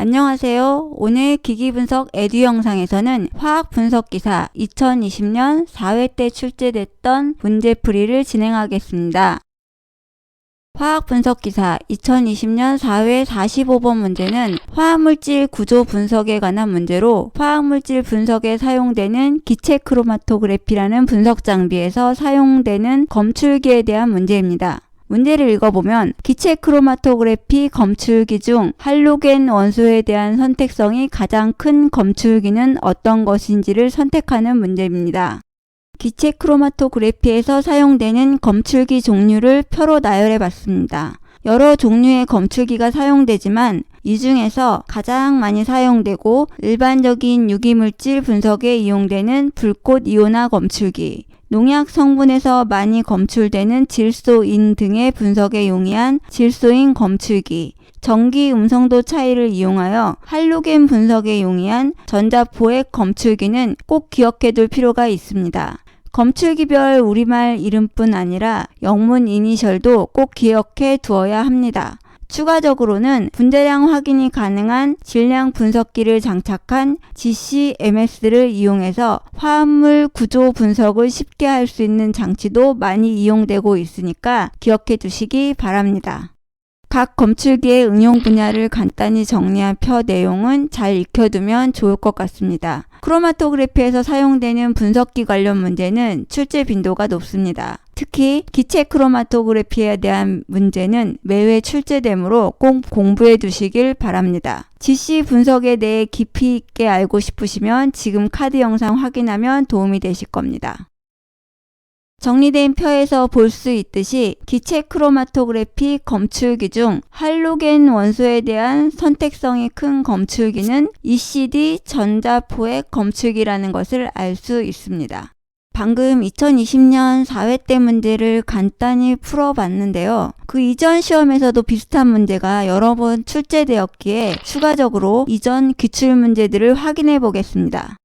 안녕하세요. 오늘 기기분석 에듀 영상에서는 화학분석기사 2020년 4회 때 출제됐던 문제풀이를 진행하겠습니다. 화학분석기사 2020년 4회 45번 문제는 화학물질 구조 분석에 관한 문제로 화학물질 분석에 사용되는 기체 크로마토그래피라는 분석 장비에서 사용되는 검출기에 대한 문제입니다. 문제를 읽어보면 기체 크로마토그래피 검출기 중 할로겐 원소에 대한 선택성이 가장 큰 검출기는 어떤 것인지를 선택하는 문제입니다. 기체 크로마토그래피에서 사용되는 검출기 종류를 표로 나열해 봤습니다. 여러 종류의 검출기가 사용되지만 이 중에서 가장 많이 사용되고 일반적인 유기물질 분석에 이용되는 불꽃 이온화 검출기, 농약 성분에서 많이 검출되는 질소인 등의 분석에 용이한 질소인 검출기, 전기 음성도 차이를 이용하여 할로겐 분석에 용이한 전자포획 검출기는 꼭 기억해 둘 필요가 있습니다. 검출기별 우리말 이름뿐 아니라 영문 이니셜도 꼭 기억해 두어야 합니다. 추가적으로는 분자량 확인이 가능한 질량 분석기를 장착한 GCMS를 이용해서 화합물 구조 분석을 쉽게 할 수 있는 장치도 많이 이용되고 있으니까 기억해 두시기 바랍니다. 각 검출기의 응용 분야를 간단히 정리한 표 내용은 잘 익혀두면 좋을 것 같습니다. 크로마토그래피에서 사용되는 분석기 관련 문제는 출제 빈도가 높습니다. 특히 기체 크로마토그래피에 대한 문제는 매회 출제되므로 꼭 공부해 두시길 바랍니다. GC 분석에 대해 깊이 있게 알고 싶으시면 지금 카드 영상 확인하면 도움이 되실 겁니다. 정리된 표에서 볼 수 있듯이 기체 크로마토그래피 검출기 중 할로겐 원소에 대한 선택성이 큰 검출기는 ECD 전자포획 검출기라는 것을 알 수 있습니다. 방금 2020년 4회 때 문제를 간단히 풀어봤는데요. 그 이전 시험에서도 비슷한 문제가 여러 번 출제되었기에 추가적으로 이전 기출 문제들을 확인해 보겠습니다.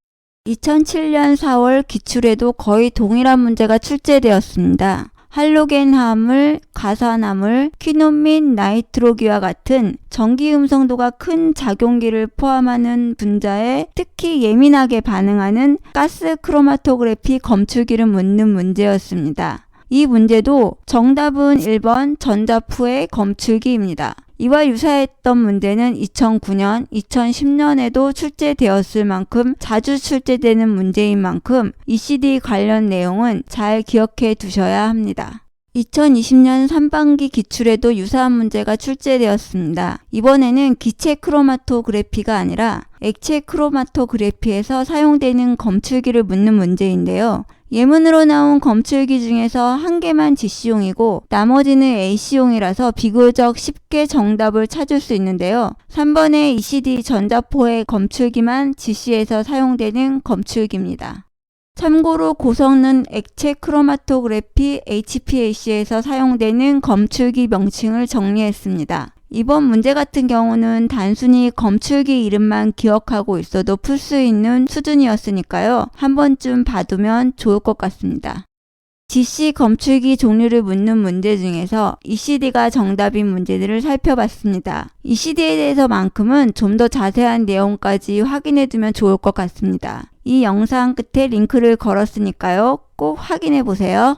2007년 4월 기출에도 거의 동일한 문제가 출제되었습니다. 할로겐 화합물, 가산화물, 퀴논 및 나이트로기와 같은 전기 음성도가 큰 작용기를 포함하는 분자에 특히 예민하게 반응하는 가스 크로마토그래피 검출기를 묻는 문제였습니다. 이 문제도 정답은 1번 전자푸의 검출기입니다. 이와 유사했던 문제는 2009년, 2010년에도 출제되었을 만큼 자주 출제되는 문제인 만큼 ECD 관련 내용은 잘 기억해 두셔야 합니다. 2020년 3반기 기출에도 유사한 문제가 출제되었습니다. 이번에는 기체 크로마토그래피가 아니라 액체 크로마토그래피에서 사용되는 검출기를 묻는 문제인데요. 예문으로 나온 검출기 중에서 한 개만 GC용이고 나머지는 AC용이라서 비교적 쉽게 정답을 찾을 수 있는데요. 3번의 ECD 전자포의 검출기만 GC에서 사용되는 검출기입니다. 참고로 고성능 액체 크로마토그래피 HPLC에서 사용되는 검출기 명칭을 정리했습니다. 이번 문제 같은 경우는 단순히 검출기 이름만 기억하고 있어도 풀 수 있는 수준이었으니까요. 한 번쯤 봐두면 좋을 것 같습니다. GC 검출기 종류를 묻는 문제 중에서 ECD가 정답인 문제들을 살펴봤습니다. ECD에 대해서만큼은 좀 더 자세한 내용까지 확인해 두면 좋을 것 같습니다. 이 영상 끝에 링크를 걸었으니까요. 꼭 확인해 보세요.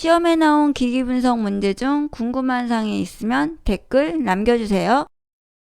시험에 나온 기기분석 문제 중 궁금한 사항이 있으면 댓글 남겨주세요.